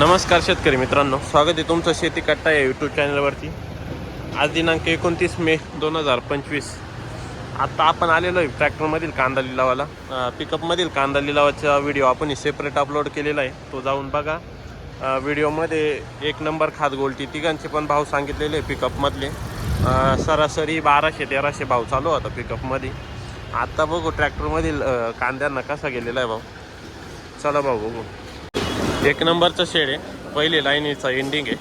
नमस्कार शेतकरी मित्रांनो स्वागत आहे तुमचं शेती कट्टा या यूट्यूब चॅनलवरती आज दिनांक एकोणतीस मे दोन हजार पंचवीस. आत्ता आपण आलेलो आहे ट्रॅक्टरमधील कांदा लिलावाला. पिकअपमधील कांदा लिलावाचा व्हिडिओ आपण सेपरेट अपलोड केलेला आहे. तो जाऊन बघा. व्हिडिओमध्ये एक नंबर खात गोलटी तिघांचे पण भाव सांगितलेले आहे पिकअपमधले सरासरी बाराशे तेराशे भाव चालू होता पिकअपमध्ये आत्ता बघू ट्रॅक्टरमधील कांद्यांना कसा गेलेला आहे भाऊ चला भाऊ बघू. एक नंबरचं शेड आहे. पहिले लाईनीचा एंडिंग आहे.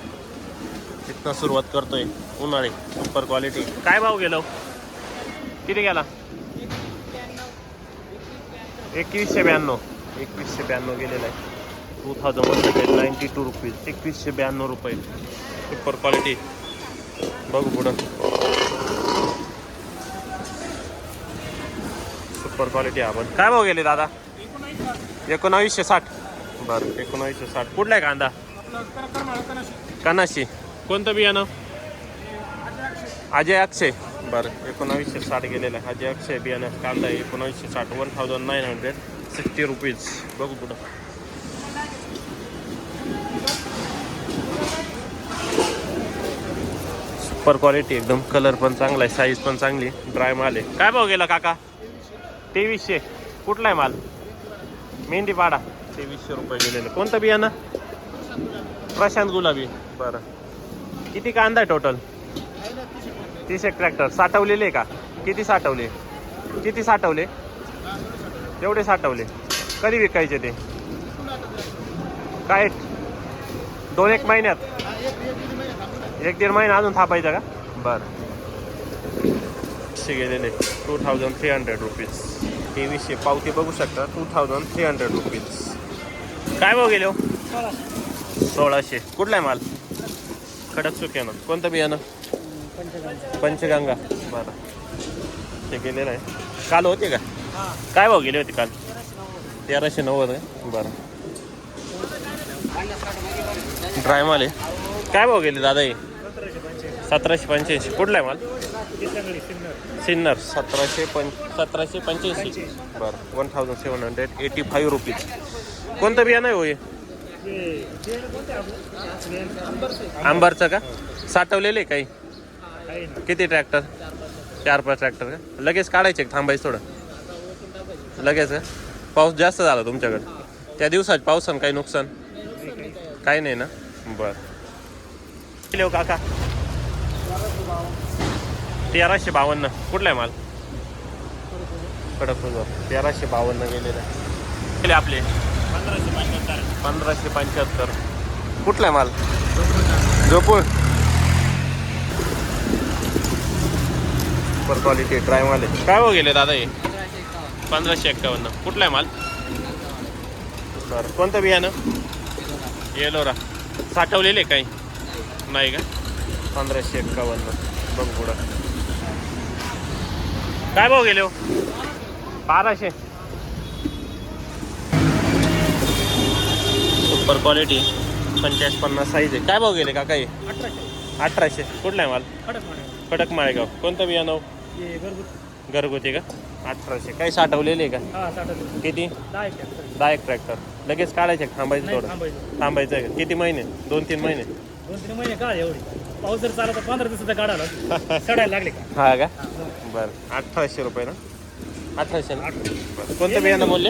तिथनं सुरुवात करतोय. उन्हाळी सुपर क्वालिटी काय भाव गेलो हो? किती गेला? एकवीसशे ब्याण्णव. एकवीसशे ब्याण्णव गेलेला आहे. Two thousand one hundred ninety two rupees एकवीसशे ब्याण्णव रुपये. सुपर क्वालिटी बघू पुढं. सुपर क्वालिटी आपण. काय भाव गेले दादा? एकोणावीसशे साठ. बरं एकोणावीसशे साठ. कुठला आहे कांदा? कनाशी कोणतं बियाणं? अजय अक्षय. बरं एकोणावीसशे साठ गेलेलं आहे. अजय अक्षय बियाणं कांदा आहे. एकोणावीसशे साठ one thousand nine hundred sixty rupees. बघू पुढं. सुपर क्वालिटी एकदम. कलर पण चांगला आहे साईज पण चांगली ड्राय माल आहे. काय भाव गेला काका? तेवीसशे. कुठला आहे माल? मेहंदी पाडा तेवीसशे रुपये गेलेलं कोणतं बियाणं? प्रशांत गुलाबी. बरं. किती कांदा आहे टोटल तीस एक ट्रॅक्टर साठवलेले आहे का? किती साठवले? किती साठवले? एवढे साठवले. कधी विकायचे ते? काय? दोन एक महिन्यात? एक दीड महिना अजून थापायचा का? बरं. गेलेले. Two thousand three hundred rupees तेवीसशे. पावती बघू शकता. Two thousand three hundred rupees काय भाव गेले हो? सोळाशे. कुठला आहे माल? खडक सुक्यानं. कोणतं बियाणं? पंचगंगा. बरं. ते गेलेलं आहे. काल होते का? काय भाव गेले होते काल? तेराशे नव्वद. का बरं. ड्राय माल आहे. काय भाव गेले दादा हे? सतराशे पंच्याऐंशी कुठला आहे माल? सिन्नर. सतराशे पं सतराशे पंच्याऐंशी बरं. One thousand seven hundred eighty five rupees कोणतं बियाणं आहे हो हे? आंबारचं का? साठवलेले काही? किती ट्रॅक्टर चार पाच ट्रॅक्टर का? लगेच काढायचे थांबायचं थोडं? लगेच का पाऊस जास्त झाला तुमच्याकडे? त्या दिवसात पावसानं काही नुकसान? काही नाही ना? बरं. काका? तेराशे बावन्न. कुठला आहे माल? कडक तेराशे बावन्न गेलेला गेले आपले. पंधराशे पंच्याहत्तर. कुठला आहे माल? जोपूर सुपर क्वालिटी ड्राय माल आहे. काय हो गेले दादा हे? पंधराशे एक्कावन्न. कुठला आहे माल? बरं. कोणतं बियाणं? येलोरा. साठवलेले काही? नाही का? पंधराशे एक्कावन्न. बघ पुढं. काय भाव गेले हो? बाराशे. सुपर क्वालिटी पंचाळीस पन्नास साईज आहे. काय भाव गेले का काही अठराशे. कुठला आहे माल? कडक माळेगाव. कोणतं बियाणं हो? घरगुती. का? अठराशे. काही साठवलेले आहे का? किती? दहा एक ट्रॅक्टर लगेच काढायचे का? थांबायचं थोडं? थांबायचं. आहे का? किती महिने? दोन तीन महिने? दोन तीन महिने काढ एवढी. पाऊस जर चालला तर पंधरा दिवसाचा काढायला सडायला लागले का? हा का? बरं. अठराशे रुपये ना? अठराशे. ना बरं. कोणतं बियाणं बोलले?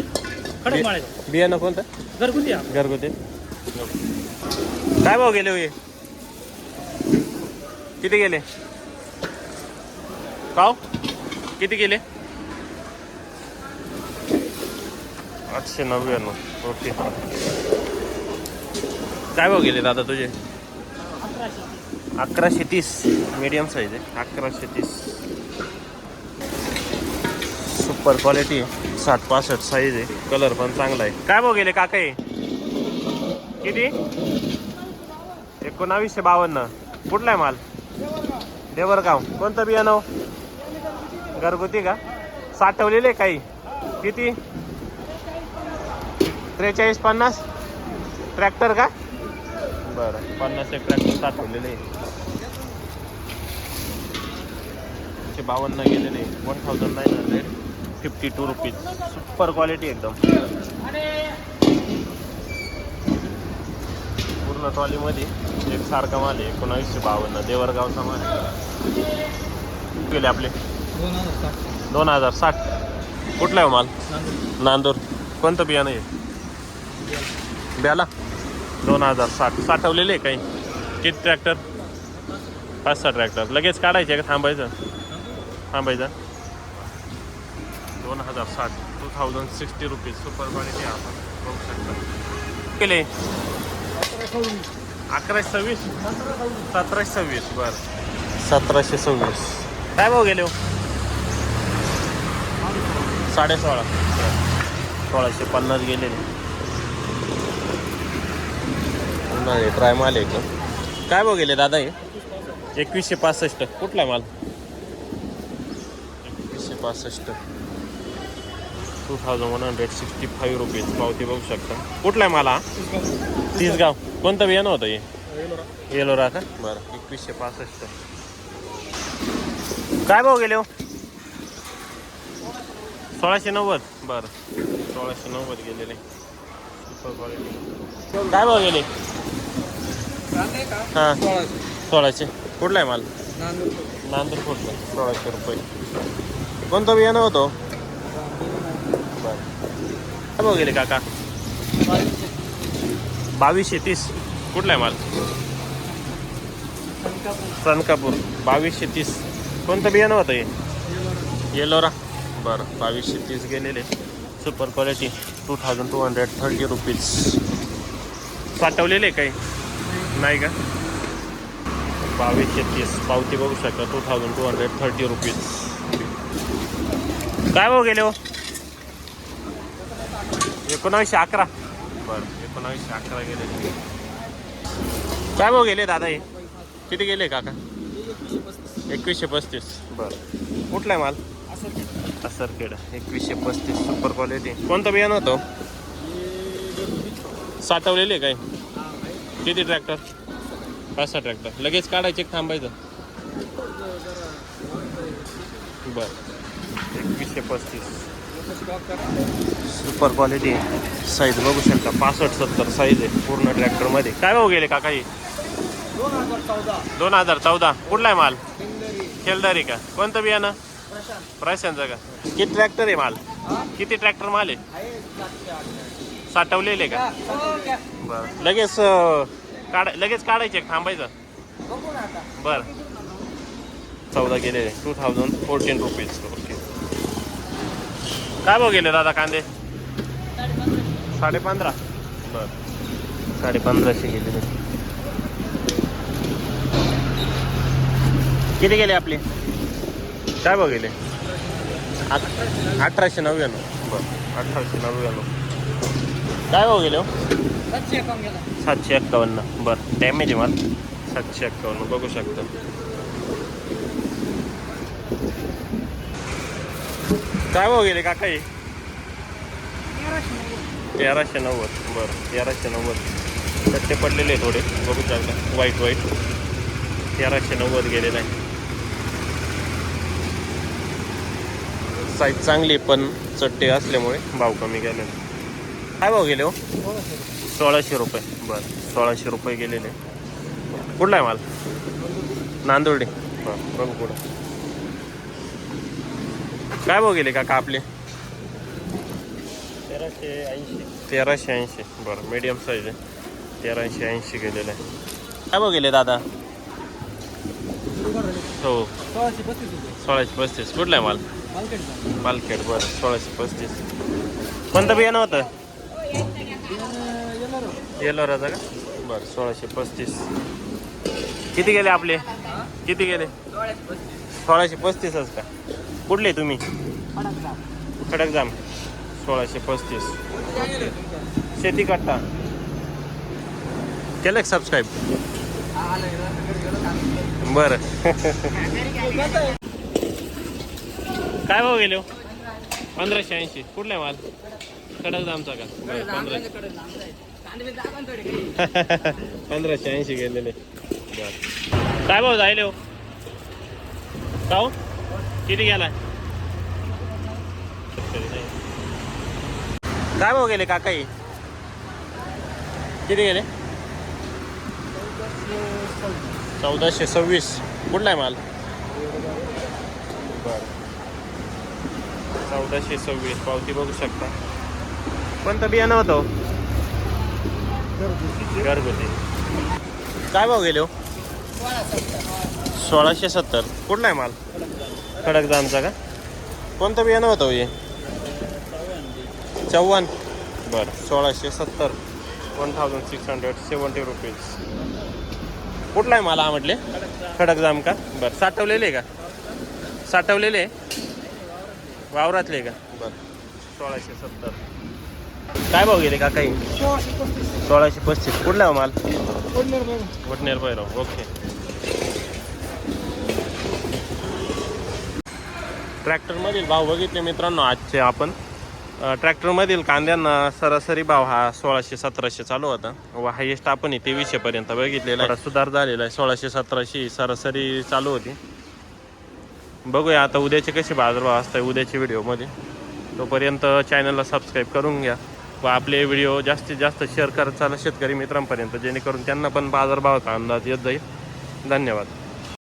खडक बियाणं कोणतं? घरगुती. घरगुती. काय भाव गेले हो हे किती गेले? काव? किती गेले? आठशे नव्याण्णव. ओके. काय भाव गेले दादा तुझे? अकराशे. तीस. मीडियम साईज आहे. अकराशे तीस. सुपर क्वालिटी साठ पासष्ट साईज आहे. कलर पण चांगला आहे. काय भाव गेले काका किती? एकोणावीसशे बावन्न. कुठला आहे माल? देवरगाव. कोणतं बियाणं घरगुती का? साठवलेले काही? किती? त्रेचाळीस पन्नास? ट्रॅक्टर का? बरं. पन्नास एक ट्रॅक्टर साठवलेले एकशे बावन्न गेलेले one thousand nine hundred fifty two rupees super quality एकदम. पूर्ण ट्रॉलीमध्ये एक सारखा माल आहे एकोणावीसशे बावन्न. देवरगावचा माल आहे. गेले आपले? दोन हजार साठ. कुठला आहे माल? नांदूर. कोणतं बियाणं आहे? ब्याला? दोन हजार साठ. साठवलेले आहे काही? किती ट्रॅक्टर पाच सहा ट्रॅक्टर लगेच काढायचे का थांबायचं? थांबायचं. दोन हजार साठ two thousand sixty rupees super quality आपण. बघू शकता. केले? अकराशे सव्वीस? सतराशे सव्वीस बरं. सतराशे सव्वीस. काय भाव गेले हो? साडे सोळा सोळाशे पन्नास गेलेले नाही ट्राय माल आहे एकदम काय भाव गेले दादा हे? एकवीसशे पासष्ट. कुठला माल? एकवीसशे पासष्ट. Two thousand one hundred sixty five rupees पावती बघू शकता. कुठला आहे मला? तीसगाव. कोणतं बियाणं होतं हे? येलोरा का? बरं एकवीसशे पासष्ट. काय भाऊ गेले हो? सोळाशे नव्वद. बरं सोळाशे नव्वद गेलेले. काय भाव गेले? हां सोळाशे. कुठला आहे माल? नांदूर कुठला सोळाशे रुपये. कोणतं बियाणं होतं? भाव गेले काका? बावीसशे तीस. कुठला आहे माल? सनकापूर. बावीसशे तीस. कोणतं बियाणं होतं हे? येलोरा. बरं बावीसशे तीस गेलेले. Super quality two thousand two hundred thirty rupees साठवलेले काही? नाही का? बावीसशे तीस. पावती बघू शकता. Two thousand two hundred thirty rupees काय भाव गेले हो? एकोणावीसशे अकरा. बरं एकोणावीसशे अकरा गेले. काय भाऊ गेले दादा हे? किती गेले काका? एकवीसशे पस्तीस. बरं. कुठला आहे माल? असरखेड. एकवीसशे पस्तीस सुपर क्वालिटी कोणतं बियाणं होतं? साठवलेले काय? किती ट्रॅक्टर सहा ट्रॅक्टर लगेच काढायचे थांबायचं? बरं. एकवीसशे पस्तीस. सुपर क्वालिटी साईज बघू शकता. पासष्ट सत्तर साईज आहे पूर्ण ट्रॅक्टरमध्ये काय भाऊ गेले काका हे दोन हजार चौदा. कुठला आहे माल? खेलदारी का? कोणतं बियाणं? प्रशांतचं का? किती ट्रॅक्टर आहे माल? किती ट्रॅक्टर माल आहे? साठवलेले का? बरं. लगेच काढ लगेच काढायचे का थांबायचं? बरं. चौदा गेलेले. Two thousand fourteen rupees okay काय भाव गेले दादा कांदे? साडे पंधरा बरं. साडे पंधराशे गेलेले किती गेले आपले? काय भाव गेले? अठराशे नव्याण्णव. बरं. अठराशे नव्याण्णव. काय भाव गेले हो? सातशे एक्कावन्न बरं. डॅमेज आहे माल. सातशे एक्कावन्न बघू शकता. काय भाव गेले काका हे तेराशे नव्वद. बरं तेराशे नव्वद. चट्टे पडलेले थोडे. बघू शकता वाईट वाईट तेराशे नव्वद गेलेलं आहे साईज चांगली आहे, पण चट्टे असल्यामुळे भाव कमी गेलेले काय भाव गेले हो? सोळाशे रुपये. बरं सोळाशे रुपये गेलेले. कुठला आहे माल? नांदुर्डे. बरं बघू पुढं. काय भाव गेले काका आपले? तेराशे ऐंशी. तेराशे ऐंशी. बरं मीडियम साईज आहे. तेराशे ऐंशी गेलेलं आहे. काय भाव गेले दादा? हो. सोळाशे पस्तीस रुपये. सोळाशे पस्तीस. कुठला आहे माल? मालकेट पालखेड बरं सोळाशे पस्तीस. कोणतं बियाणं होतं? येणार येलोराचा का? बरं सोळाशे पस्तीस. किती गेले आपले? किती गेले? सोळाशे पस्तीसच का? कुठले तुम्ही? खडक जाम सोळाशे पस्तीस. शेती कट्टा केलं सबस्क्राईब बरं. काय भाव गेले हो? पंधराशे ऐंशी. कुठला आहे माल? खडक जामचा का? बरं पंधराशे. ऐंशी गेलेले. बरं. काय भाऊ जायले हो? हो किती गेलाय? काय भाऊ गेले काकाई? किती गेले? चौदाशे सव्वीस. कुठला आहे माल? बरं चौदाशे सव्वीस. पावती बघू शकता. कोणतं बियाणं होतं हो? घरगुती. काय भाव गेले हो? सोळाशे सत्तर. कुठला आहे माल? खडकदानचा का? कोणतं बियाणं होतं हो हे? चव्हाण. बरं. सोळाशे सत्तर. One thousand six hundred seventy rupees कुठला आहे मला म्हटले? खडकदाम का? बरं. साठवलेले आहे का? साठवलेले आहे? वावरातले का? बरं. सोळाशे सत्तर. काय भाव गेले का काही सोळाशे पस्तीस. कुठला आहे हो माल? वटनेर भैरव. ओके. ट्रॅक्टरमधील भाव बघितले मित्रांनो आजचे आपण. ट्रॅक्टरमधील कांद्यांना सरासरी भाव हा सोळाशे सतराशे चालू होता. व हायेस्ट आपण तेवीसशे पर्यंत बघितलेला आहे. सुधार झालेला आहे. सोळाशे सतराशे सरासरी चालू होती. बघूया आता उद्याचे कसे बाजारभाव असतात उद्याच्या व्हिडिओमध्ये. तोपर्यंत चॅनलला सबस्क्राईब करून घ्या. व आपले व्हिडिओ जास्तीत जास्त शेअर करत चाला शेतकरी मित्रांपर्यंत. जेणेकरून त्यांना पण बाजारभावाचा अंदाज येत जाईल. धन्यवाद.